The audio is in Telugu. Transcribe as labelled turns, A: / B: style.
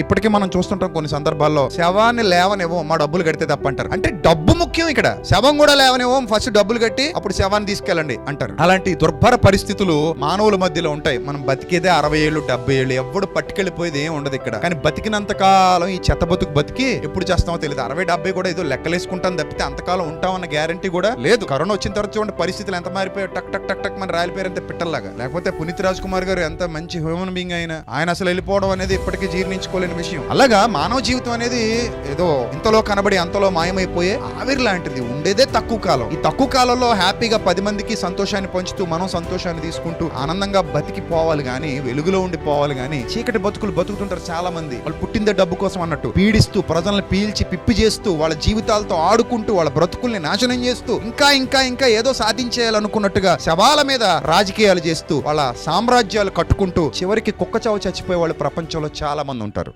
A: ఇప్పటికీ మనం చూస్తుంటాం కొన్ని సందర్భాల్లో శవాన్ని లేవనివ్వం మా డబ్బులు కడితే తప్ప అంటారు అంటే డబ్బు ముఖ్యం ఇక్కడ. శవం కూడా లేవనివ్వం ఫస్ట్ డబ్బులు కట్టి అప్పుడు శవాన్ని తీసుకెళ్ళండి అంటారు. అలాంటి దుర్భర పరిస్థితులు మానవుల మధ్యలో ఉంటాయి. మనం బతికేదే అరవై ఏళ్ళు డెబ్బై ఏళ్ళు ఎవడు పట్టుకెళ్ళిపోయేది ఏం ఉండదు ఇక్కడ. కానీ బతికినంత కాలం ఈ చెత్త బతుకు బతికి ఎప్పుడు చేస్తామో తెలియదు. అరవై డెబ్బై కూడా ఏదో లెక్కలేసుకుంటాం తప్పితే అంతకాలం ఉంటామన్న గ్యారంటీ కూడా లేదు. కరోనా వచ్చిన తర్వాత చూడండి పరిస్థితులు ఎంత మారిపోయాయి టక్ టక్ టక్ టక్ మన రాలిపోయారు పిట్టల్లాగా. లేకపోతే పునీత్ రాజ్ కుమార్ గారు ఎంత మంచి హ్యూమన్ బీయింగ్ అయినా ఆయన అసలు వెళ్ళిపోవడం అనేది ఇప్పటికీ జీర్ణించుకోలేని విషయం. అలాగా మానవ జీవితం అనేది ఏదో ఇంతలో కనబడి అంతలో మాయమైపోయే ఆవిరి లాంటిది. ఉండేదే తక్కువ కాలం. ఈ తక్కువ కాలంలో హ్యాపీగా పది మందికి సంతోషాన్ని పంచుతూ మనం సంతోషాన్ని తీసుకుంటూ ఆనందంగా బతికి పోవాలి కానీ వెలుగులో ఉండి పోవాలి కానీ చీకటి బతుకులు బతుకుతుంటారు చాలా మంది వాళ్ళు పుట్టిందే డబ్బు కోసం అన్నట్టు. పీడిస్తూ ప్రజల్ని పీల్చి పిప్పి చేస్తూ వాళ్ళ జీవితాలతో ఆడుకుంటూ వాళ్ళ బ్రతుకుల్ని నాశనం చేస్తూ ఇంకా ఇంకా ఇంకా ఏదో సాధించేయాలనుకున్నట్టుగా శవాల మీద రాజకీయాలు చేస్తూ వాళ్ళ సామ్రాజ్యాలు కట్టుకుంటూ చివరికి కుక్క చావు చచ్చిపోయే వాళ్ళు ప్రపంచంలో చాలా మంది ఉంటారు.